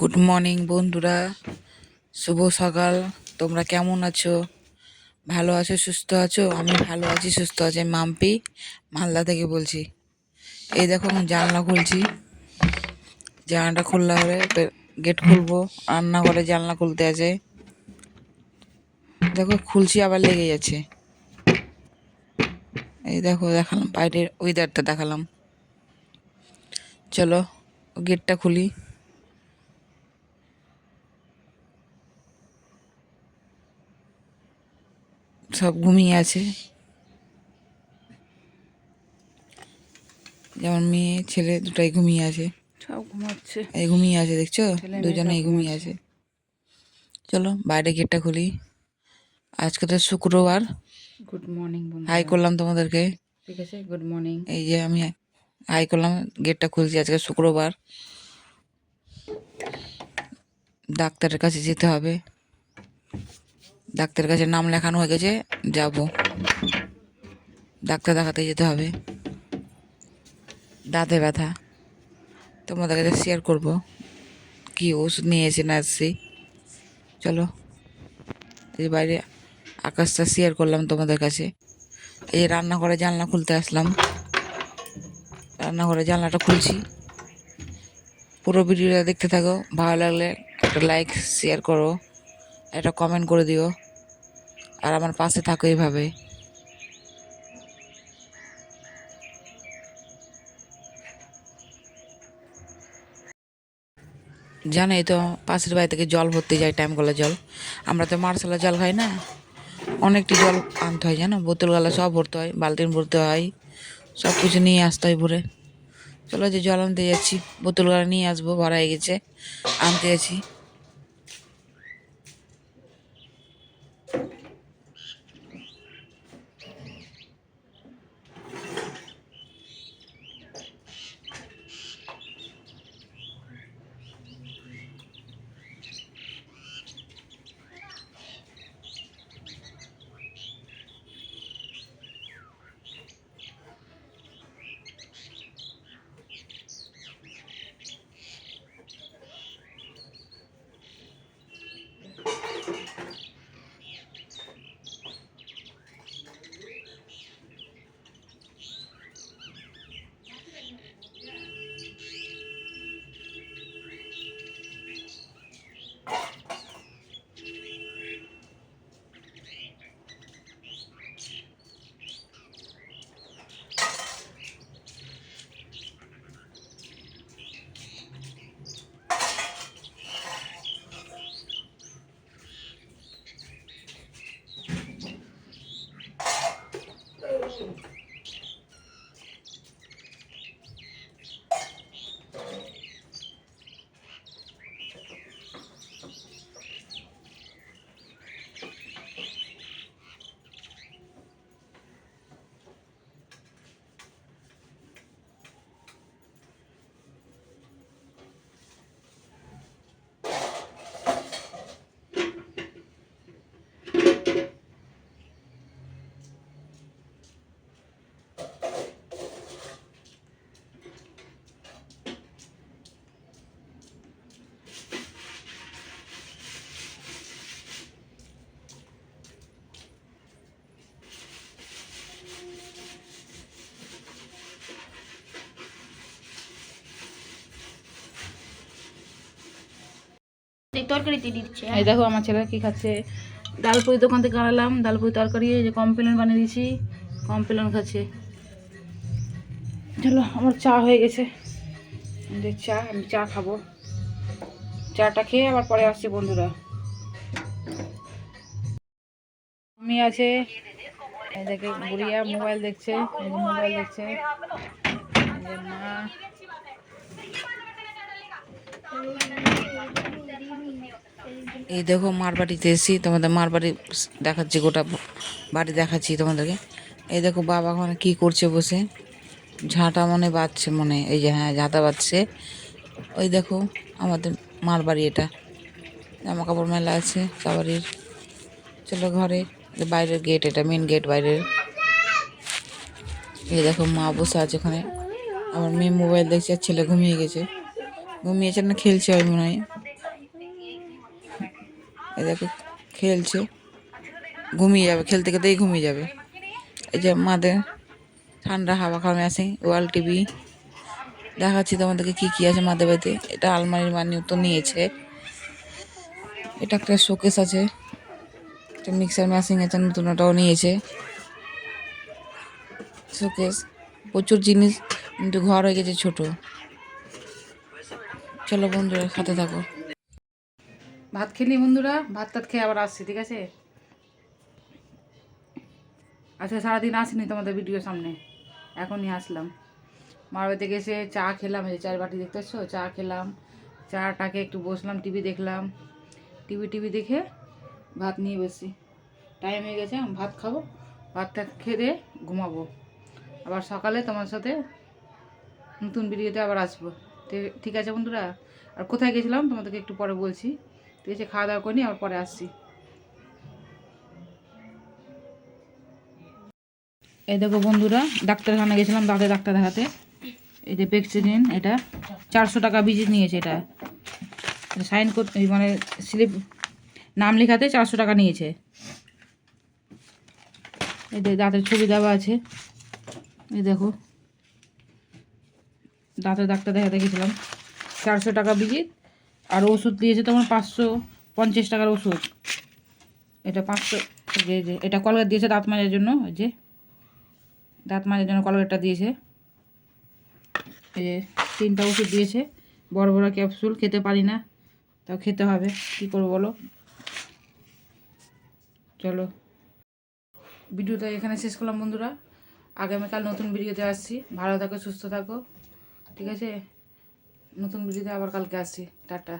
Good morning বন্ধুরা। শুভ সকাল। তোমরা কেমন আছো? ভালো আছো, সুস্থ আছো? আমি ভালো আছি, সুস্থ আছি। মাম্পি, মালদা থেকে বলছি। এই দেখো, আমি জানলা খুলছি। জানলাটা খুললে হবে গেট খুলবো। রান্নাঘরে জানলা খুলতে আছে। দেখো, খুলছি, আবার লেগে যাচ্ছে। এই দেখো, দেখালাম। বাইরের ওয়েদারটা দেখালাম। চলো, গেটটা খুলি। সব ঘুমিয়ে আছে। যেমন মেয়ে ছেলে দুটাই ঘুমিয়ে আছে। সব ঘুমাচ্ছে। এই ঘুমিয়ে আছে দেখছ? দুজনেই ঘুমিয়ে আছে। চলো বাইরে গেটটা খুলি। আজকে তো শুক্রবার। গুড মর্নিং হাই করলাম তোমাদেরকে। ঠিক আছে গুড মর্নিং এই যে আমি হাই করলাম গেটটা খুলছি আজকে শুক্রবার। ডাক্তারের কাছে যেতে হবে। ডাক্তারের কাছে নাম লেখানো হয়ে গেছে, যাব। ডাক্তার দেখাতে যেতে হবে। দাঁতে ব্যথা। তোমাদের কাছে শেয়ার করব। কি ওষুধ নিয়ে এসে না এসছি চলো। এই বাইরে আকাশটা শেয়ার করলাম তোমাদের কাছে। এই যে রান্নাঘরে জানলা খুলতে আসলাম। রান্নাঘরে জানলাটা খুলছি। পুরো ভিডিওটা দেখতে থাকো। ভালো লাগলে একটা লাইক শেয়ার করো। একটা কমেন্ট করে দিও। আর আমার পাশে থাকো এইভাবে। জানোই তো পাশের বাড়ি থেকে জল ভরতে যাই টাইম কলে জল। আমরা তো মার্শালের জল খাই না। অনেকটি জল আনতে হয়, জানো? বোতল গালা সব ভরতে হয় বালতিন ভরতে হয়। সব কিছু নিয়ে আসতে হয় ভরে। চলো যে জল আনতে যাচ্ছি বোতল গালা নিয়ে আসব, ভরা হয়ে গেছে। আনতে যাচ্ছি। তরকারিতে দিচ্ছে। এই দেখো আমার ছেলে কি খাচ্ছে। ডালপুরি দোকান থেকে আনালাম ডালপুরি তরকারি, এই যে কমপ্লেন বানিয়ে দিয়েছি, কমপ্লেন খাচ্ছে। চলো, আমার চা হয়ে গেছে। যে চা, আমি চা খাব। চাটা খেয়ে আবার পরে আসছি বন্ধুরা। আমি আছে। দেখে গুড়িয়া মোবাইল দেখছে মোবাইল দেখছে। মা এই দেখো মার বাড়িতে এসেছি, তোমাদের মার বাড়ি দেখাচ্ছি, গোটা বাড়ি দেখাচ্ছি তোমাদেরকে। এই দেখো বাবা ওখানে কী করছে বসে? ঝাঁটা মনে বাজছে মনে, এই যে হ্যাঁ ঝাঁটা বাজছে ওই দেখো আমাদের মার বাড়ি এটা। জামা কাপড় মেলা আছে সবারই। চলো ঘরে বাইরের গেট এটা মেন গেট বাইরের। এই দেখো মা বসে আছে ওখানে। আমার মেয়ে মোবাইল দেখছে আর ছেলে ঘুমিয়ে গেছে। ঘুমিয়েছে না খেলছে হয় মনে হয়। দেখো, খেলছে। ঘুমিয়ে যাবে, খেলতে খেলতেই ঘুমিয়ে যাবে। এই যে মাদের ঠান্ডা হাওয়া খাওয়া আছে ওয়াল টিভি। দেখাচ্ছি তোমাদেরকে কি কি আছে মাদের বাড়িতে। এটা আলমারির মানিও তো নিয়েছে। এটা একটা শোকেস আছে। একটা মিক্সার মেশিন আছে, নতুন ওটাও নিয়েছে। শোকেস। প্রচুর জিনিস, কিন্তু ঘর হয়ে গেছে ছোট। চলো বন্ধুরা সাথে থাকো ভাত খেলি বন্ধুরা, ভাত টাত খেয়ে আবার আসছি, ঠিক আছে? আজকে সারাদিন আসিনি তোমাদের ভিডিও সামনে। এখনই আসলাম। মার বাড়ি থেকে এসে চা খেলাম, এই চায়ের বাটি দেখতে পাচ্ছ চা খেলাম, চাটাকে একটু বসলাম টিভি দেখলাম। টিভি টিভি দেখে ভাত নিয়ে বসি টাইম হয়ে গেছে ভাত খাব ভাতটা খেয়ে দিয়ে ঘুমাবো। আবার সকালে তোমার সাথে নতুন ভিডিওতে আবার আসব। ঠিক আছে বন্ধুরা? আর কোথায় গেছিলাম? তোমাদেরকে একটু পরে বলছি। ঠিক আছে, খাওয়া দাওয়া করিনি আবার পরে আসছি। এই দেখো বন্ধুরা ডাক্তারখানা গেছিলাম দাঁতের ডাক্তার দেখাতে। এই যে পেক্সিডিন এটা চারশো টাকা ভিজিট নিয়েছে এটা। সাইন করতে মানে স্লিপ নাম লেখাতে চারশো টাকা নিয়েছে। এই যে দাঁতের ছবি দেওয়া আছে। এই দেখো, দাঁতের ডাক্তার দেখাতে গেছিলাম। চারশো টাকা ভিজিট আর ওষুধ দিয়েছে তোমার পাঁচশো পঞ্চাশ টাকার ওষুধ। এটা পাঁচশো, যে যে, এটা কলগেট দিয়েছে দাঁত মাজার জন্য, ওই যে, দাঁত মাজার জন্য কলগেটটা দিয়েছে। এই যে, তিনটা ওষুধ দিয়েছে, বড় বড় ক্যাপসুল, খেতে পারি না, তাও খেতে হবে, কী করব বলো? চলো। ভিডিওটা এখানে শেষ করলাম বন্ধুরা। আগামীকাল নতুন ভিডিওতে আসছি। ভালো থাকো, সুস্থ থাকো। ঠিক আছে? নতুন ভিডিওতে আবার কালকে আসছি, টাটা।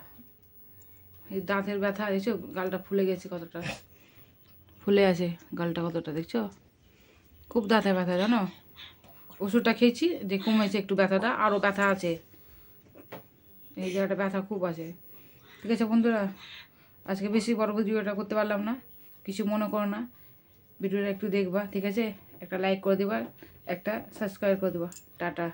এই দাঁতের ব্যথা দেখছ গালটা ফুলে গেছে কতটা। ফুলে আছে গালটা কতটা, দেখছ? খুব দাঁতে ব্যথা, জানো? ওষুধটা খেয়েছি যে কমেছে একটু ব্যথাটা আরও ব্যথা আছে। এই জায়গাটা ব্যথা খুব আছে। ঠিক আছে বন্ধুরা, আজকে বেশি বড় ভিডিওটা করতে পারলাম না, কিছু মনে করো না। ভিডিওটা একটু দেখবা, ঠিক আছে? একটা লাইক করে দিবা, একটা সাবস্ক্রাইব করে দিবা। টাটা।